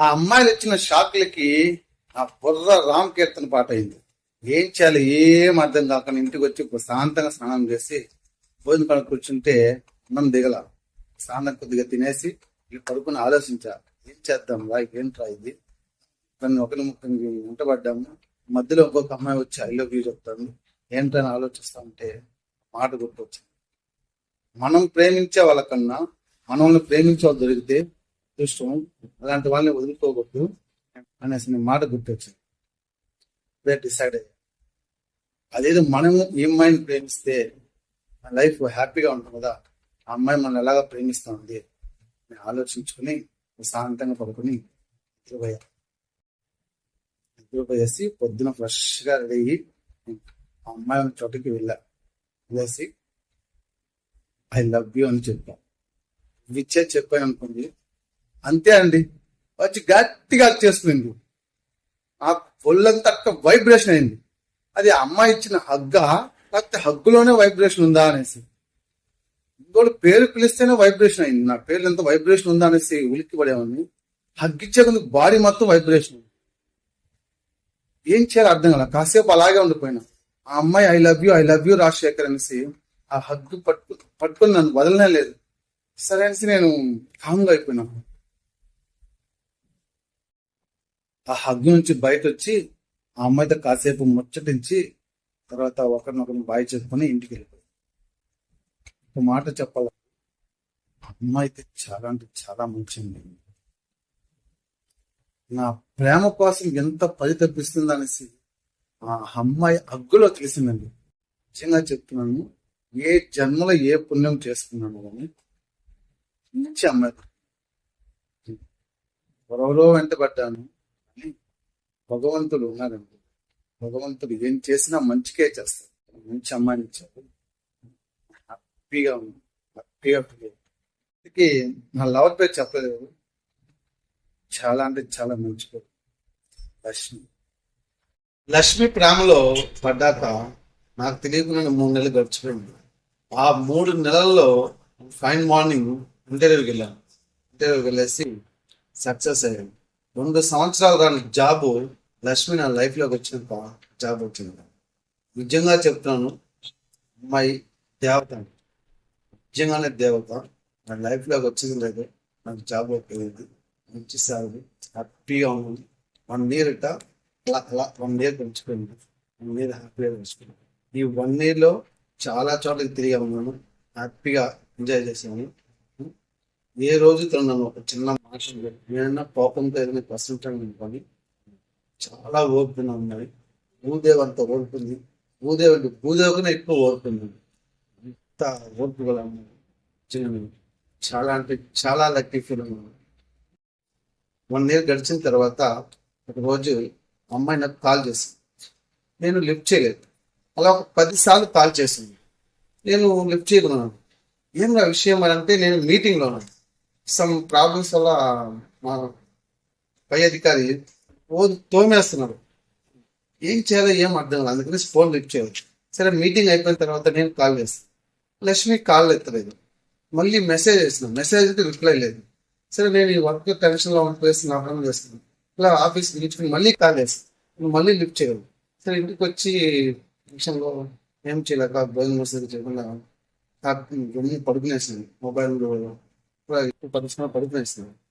ఆ అమ్మాయిలు ఇచ్చిన షాక్లకి ఆ బుర్ర రామ్ కీర్తన పాట అయింది. ఏం చేయాలి? ఏం అర్థం కాకుండా ఇంటికి వచ్చి ప్రశాంతంగా స్నానం చేసి భోజనం పడ కూర్చుంటే అన్నం దిగల. స్నానం కొద్దిగా తినేసి ఇల్లు పడుకుని ఆలోచించా. ఏం చేద్దాం? రా ఏంట్రా ఇది? దాన్ని ఒకరి ముఖ్యంగా వెంటబడ్డాము మధ్యలో ఇంకొక అమ్మాయి వచ్చి ఐ లవ్ యూ చెప్తాను ఏంటని ఆలోచిస్తా ఉంటే మాట గుర్తొచ్చింది. మనం ప్రేమించే వాళ్ళకన్నా మనల్ని ప్రేమించే వాళ్ళు దొరికితే ఇష్టం అలాంటి వాళ్ళని వదులుకోకూడదు అనేసి నేను మాట గుర్తొచ్చింది. అదే డిసైడ్ అయ్యా అదేదో మనం ఈ అమ్మాయిని ప్రేమిస్తే మన లైఫ్ హ్యాపీగా ఉంటుంది కదా ఆ అమ్మాయి మనం ఎలాగా ప్రేమిస్తా ఉంది నేను ఆలోచించుకుని ప్రశాంతంగా పడుకుని నిద్రపోయా. నిద్రపోయేసి పొద్దున ఫ్రెష్గా రెడీ అయ్యి ఆ అమ్మాయి ఉన్న చోటకి వెళ్ళా. వెళ్ళేసి ఐ లవ్ యూ అని చెప్పా. విచ్చే చెప్పాను అనుకోండి అంతే అండి. వచ్చి గట్టిగా చేసుకుంది ఆ ఒళ్ళంతా వైబ్రేషన్ అయింది. అది అమ్మాయి ఇచ్చిన హగ్గా లేకపోతే హగ్గులోనే వైబ్రేషన్ ఉందా అనేసి. ఇంకోటి పేరు పిలిస్తేనే వైబ్రేషన్ అయింది. నా పేరు ఎంత వైబ్రేషన్ ఉందా అనేసి ఉలిక్కి పడేవాడిని. హగ్గిచ్చే ముందు బాడీ మొత్తం వైబ్రేషన్ ఏం చేయాలి అర్థం కదా కాసేపు అలాగే ఉండిపోయినా. ఆ అమ్మాయి I love you I love you Rajasekhar అనేసి ఆ హగ్గు పట్టు పట్టుకొని నన్ను వదలనే లేదు. సరే అనేసి నేను కామ్గా అయిపోయినా. ఆ హగ్ నుంచి బయట వచ్చి ఆ అమ్మాయితో కాసేపు ముచ్చటించి తర్వాత ఒకరినొకరిని బాయ్ చేసుకుని ఇంటికి వెళ్ళిపోయి ఒక మాట చెప్పాల. అమ్మాయి అయితే చాలా అంటే చాలా మంచిది నా ప్రేమ కోసం ఎంత పరితపిస్తుంది అనేసి ఆ అమ్మాయి హగ్గులో తెలిసిందండి నిజంగా చెప్తున్నాను ఏ జన్మలో ఏ పుణ్యం చేసుకున్నాను కానీ మంచి అమ్మాయి. ఎవరెవరో వెంట పడ్డాను భగవంతుడు ఉన్నాడండి. భగవంతుడు ఏం చేసినా మంచికే చేస్తాడు. మంచి అమ్మాయిని ఇచ్చాడు. హ్యాపీగా ఉంది హ్యాపీగా అందుకే నా లవర్ పేరు చెప్పలేదు. చాలా అంటే చాలా మంచి పేరు లక్ష్మి. లక్ష్మి ప్రేమలో పడ్డాక నాకు తెలియకుండా మూడు నెలలు గడిచిపోయింది. ఆ మూడు నెలల్లో ఫైన్ మార్నింగ్ ఇంటర్వ్యూకి వెళ్ళాను. ఇంటర్వ్యూకి వెళ్ళేసి సక్సెస్ అయ్యాను. రెండు సంవత్సరాలు కానీ జాబ్ లక్ష్మి నా లైఫ్లోకి వచ్చిన జాబ్ వచ్చింది. నిజంగా చెప్తున్నాను అమ్మాయి దేవత నిజంగానే దేవత. నా లైఫ్లోకి వచ్చింది లేదు నాకు జాబ్ అయిపోయింది మంచి సాలరీ హ్యాపీగా ఉంది. వన్ ఇయర్ ఇట అలా అలా వన్ ఇయర్ పెంచుకుంది వన్ ఇయర్ హ్యాపీగా పెంచుకుంది ఈ వన్ ఇయర్లో చాలా చోట్లకి తిరిగి ఉన్నాను. హ్యాపీగా ఎంజాయ్ చేశాను. ఏ రోజు తను నన్ను ఒక చిన్న మాట అనలేదు. కోపంతో ఏదైనా పర్సెంటాను అనుకోని చాలా ఓపిక ఉన్నది. భూదేవ్ అంత ఓడుకుంది భూదేవ్ అంటే భూదేవ్ కన్నా ఎక్కువ ఓడుకుంది అంత ఓర్పు గల అమ్మాయి. చాలా అంటే చాలా లక్కీ ఫీల్ ఉన్నాను వన్ ఇయర్ గడిచిన తర్వాత ఒకరోజు అమ్మాయి నాకు కాల్ చేసింది. నేను లిఫ్ట్ చేయలేదు. అలా ఒక పదిసార్లు కాల్ చేసింది. నేను లిఫ్ట్ చేయకున్నాను ఏం నా విషయం అని అంటే నేను మీటింగ్లో ఉన్నాను. సమ్ ప్రాబ్లమ్స్ వల్ల మా పై అధికారి ఓ తోమేస్తున్నాడు ఏం చేయాలో ఏం అర్థం కాదు. అందుకని ఫోన్ లిఫ్ట్ చేయవచ్చు సరే మీటింగ్ అయిపోయిన తర్వాత నేను కాల్ చేస్తాను లక్ష్మి కాల్ ఎత్తలేదు. మళ్ళీ మెసేజ్ చేసిన మెసేజ్కి రిప్లై లేదు. సరే నేను ఈ వర్క్ టెన్షన్లో ఉండిపోయేసి నా పని చేస్తున్నాను ఇలా ఆఫీస్ నిల్చుకుని మళ్ళీ కాల్ చేస్తాను నువ్వు మళ్ళీ లిఫ్ట్ చేయవు సరే ఇంటికి వచ్చి విషయంలో ఏం చేయలేక భోజనం వస్తుంది చేయకుండా పడుకునేసాను mobile Para, para eso me parece este.